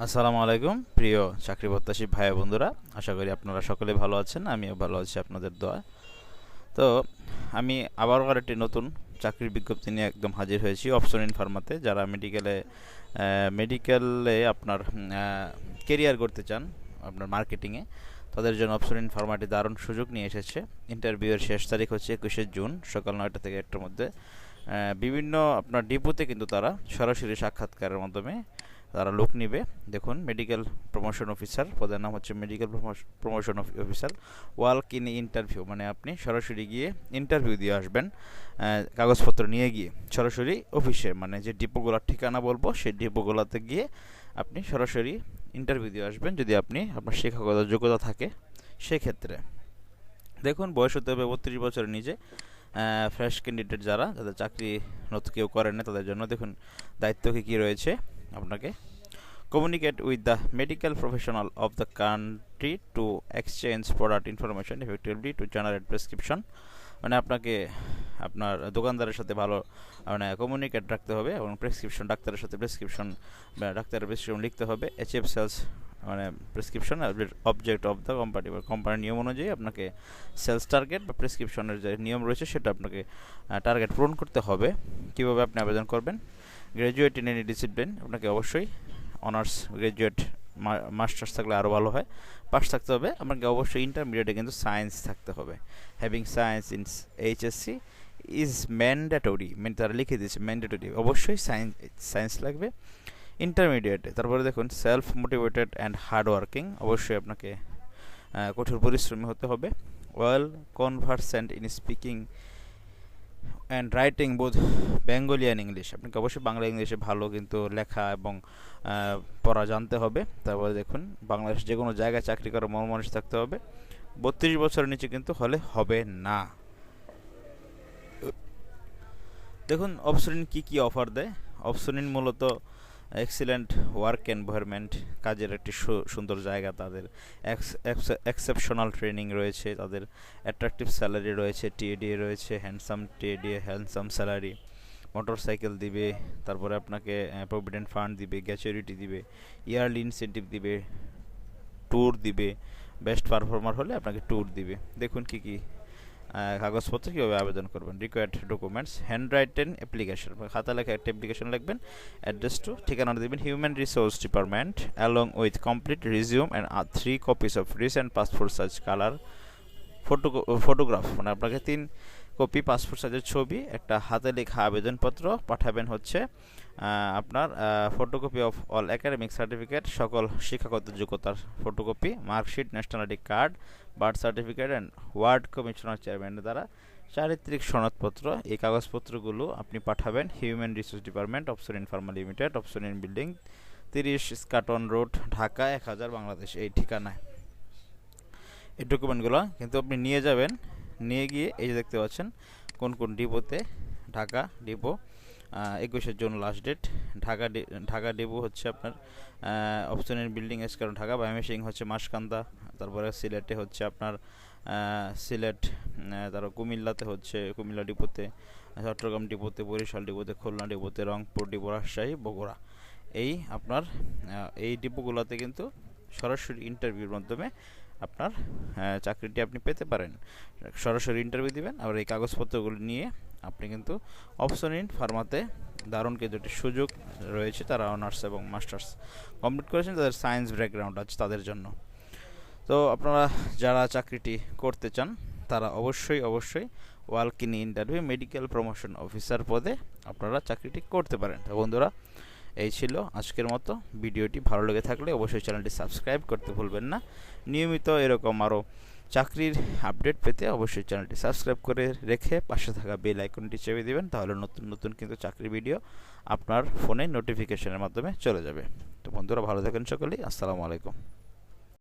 আসসালামু আলাইকুম, প্রিয় চাকরি প্রত্যাশী ভাই বন্ধুরা। আশা করি আপনারা সকলে ভালো আছেন, আমিও ভালো আছি আপনাদের দোয়া। তো, আমি আবারও আরেকটি নতুন চাকরির বিজ্ঞপ্তি নিয়ে একদম হাজির হয়েছি অপশন ইন ফার্মাতে যারা মেডিকেলে মেডিকেলে আপনার কেরিয়ার করতে চান, আপনার মার্কেটিংয়ে তাদের জন্য অপশন ইন ফার্মাটি দারুণ সুযোগ নিয়ে এসেছে। ইন্টারভিউয়ের শেষ তারিখ হচ্ছে একুশে জুন, সকাল নয়টা থেকে একটার মধ্যে। বিভিন্ন আপনার ডিপোতে কিন্তু তারা সরাসরি সাক্ষাৎকারের মাধ্যমে তারা লোক নিবে। দেখুন মেডিকেল প্রমোশন অফিসার পদের নাম হচ্ছে medical promotion officer work in interview মানে আপনি সরাসরি গিয়ে ইন্টারভিউ দিয়ে আসবেন কাগজপত্র নিয়ে গিয়ে। সরাসরি অফিসে মানে যে ডিপোগুলোর ঠিকানা বলব, সেই ডিপোগুলোতে গিয়ে আপনি সরাসরি ইন্টারভিউ দিয়ে আসবেন, যদি আপনি আপনার শিক্ষাগত যোগ্যতা থাকে সেক্ষেত্রে। দেখুন, বয়স হতে হবে বত্রিশ বছরের নিচে। ফ্রেশ ক্যান্ডিডেট যারা, যাদের চাকরি নতুন কেউ করেন না তাদের জন্য দেখুন, দায়িত্ব কী কী রয়েছে। আপনাকে। Communicate with the medical professional of the country to exchange product information effectively to generate prescription মানে আপনাকে আপনার দোকানদারের সাথে ভালো মানে কমিউনিকেট রাখতে হবে এবং প্রেসক্রিপশন ডাক্তারের সাথে প্রেসক্রিপশন ডাক্তারের প্রেসক্রিপশন লিখতে হবে। এফ সেলস মানে prescription object of the company বা কোম্পানির নিয়ম অনুযায়ী আপনাকে সেলস টার্গেট বা প্রেসক্রিপশনের যে নিয়ম রয়েছে, সেটা আপনাকে টার্গেট পূরণ করতে হবে। কীভাবে আপনি আবেদন করবেন? গ্র্যাজুয়েট ইন এনি ডিসিপ্লিন আপনাকে অবশ্যই অনার্স গ্র্যাজুয়েট মাস্টার্স থাকলে আরও ভালো হয়। পাস থাকতে হবে, আপনাকে অবশ্যই ইন্টারমিডিয়েটে কিন্তু সায়েন্স থাকতে হবে। Having science in HSC is mandatory মানে তারা লিখে দিয়েছে ম্যান্ডেটরি অবশ্যই সায়েন্স সায়েন্স লাগবে। ইন্টারমিডিয়েটে তারপরে দেখুন self motivated and hard working অবশ্যই আপনাকে কঠোর পরিশ্রমী হতে হবে। Well conversant in speaking and writing both Bengali and English আপনাকে অবশ্যই বাংলা, ইংলিশে ভালো কিন্তু লেখা এবং পড়া জানতে হবে। তারপরে দেখুন, বাংলাদেশ যে কোনো জায়গায় চাকরি করার মন মানুষ থাকতে হবে। বত্রিশ বছরের নিচে কিন্তু হলে হবে না। দেখুন অপশন কি কি অফার দেয়? অপশন মূলত এক্সিলেন্ট ওয়ার্ক এনভায়রনমেন্ট কাজের একটি সুন্দর জায়গা তাদের। এক্সেপশনাল ট্রেনিং রয়েছে তাদের। অ্যাট্রাকটিভ স্যালারি রয়েছে টিএডি রয়েছে handsome TA DA handsome salary motorcycle দিবে, তারপরে আপনাকে প্রভিডেন্ট ফান্ড দিবে গ্যাচুরিটি দিবে ইয়ারলি ইনসেন্টিভ দিবে ট্যুর দিবে বেস্ট পারফর্মার হলে আপনাকে ট্যুর দিবে। দেখুন কি কি কাগজপত্র কীভাবে আবেদন করবেন? Required documents hand written application খাতা লেখা একটা অ্যাপ্লিকেশন লিখবেন অ্যাড্রেস টু ঠিকানা দেবেন human resource department along with complete resume and three copies of recent passport size colour photo photograph মানে আপনাকে তিন কপি, পাসপোর্ট সাইজের ছবি, একটা হাতে লেখা আবেদনপত্র পাঠাবেন হচ্ছে আপনার photocopy of all academic certificate সকল শিক্ষাগত যোগ্যতার photocopy marksheet nationality card birth certificate and ward commissioner চেয়ারম্যানের দ্বারা চারিত্রিক সনদপত্র, এই কাগজপত্রগুলো আপনি পাঠাবেন human resource department Opsonin Pharma Limited Opsonin building তিরিশ স্কাটন রোড ঢাকা, এক হাজার, বাংলাদেশ, এই ঠিকানায়। এই ডকুমেন্টগুলো কিন্তু আপনি নিয়ে যাবেন নিয়ে গিয়ে এই যে দেখতে পাচ্ছেন, কোন কোন ডিপোতে ঢাকা ডিপো একুশে June last date Dhaka Dhaka depot হচ্ছে আপনার অপশনের বিল্ডিং এস কারণ ঢাকা বায়োমেশিং হচ্ছে মাসকান্দা, তারপরে সিলেটে হচ্ছে আপনার সিলেট তারপর কুমিল্লাতে হচ্ছে, কুমিল্লা ডিপোতে, চট্টগ্রাম ডিপোতে, বরিশাল ডিপোতে, খুলনা ডিপোতে, রংপুর ডিপো, রাজশাহী, বগুড়া। এই আপনার এই ডিপোগুলোতে কিন্তু সরাসরি ইন্টারভিউর মাধ্যমে আপনার চাকরিটি আপনি পেতে পারেন। সরাসরি ইন্টারভিউ দিবেন আর এই কাগজপত্রগুলো নিয়ে আপনি কিন্তু অপশন ইন ফার্মাতে দারুণ কিন্তু একটি সুযোগ রয়েছে তারা অনার্স এবং মাস্টার্স কমপ্লিট করেছেন, তাদের সায়েন্স ব্যাকগ্রাউন্ড আছে তাদের জন্য। তো আপনারা যারা চাকরিটি করতে চান, তারা অবশ্যই অবশ্যই walk in interview medical promotion officer পদে আপনারা চাকরিটি করতে পারেন। তো বন্ধুরা এই ছিল আজকের মতো। ভিডিওটি ভালো লেগে থাকলে অবশ্যই চ্যানেলটি সাবস্ক্রাইব করতে ভুলবেন না। নিয়মিত এরকম আরও চাকরির আপডেট পেতে অবশ্যই চ্যানেলটি সাবস্ক্রাইব করে রেখে পাশে থাকা বেল আইকনটি চেপে দেবেন, তাহলে নতুন নতুন কিন্তু চাকরি ভিডিও আপনার ফোনে নোটিফিকেশনের মাধ্যমে চলে যাবে। তো বন্ধুরা, ভালো থাকেন সকলেই। আসসালামু আলাইকুম।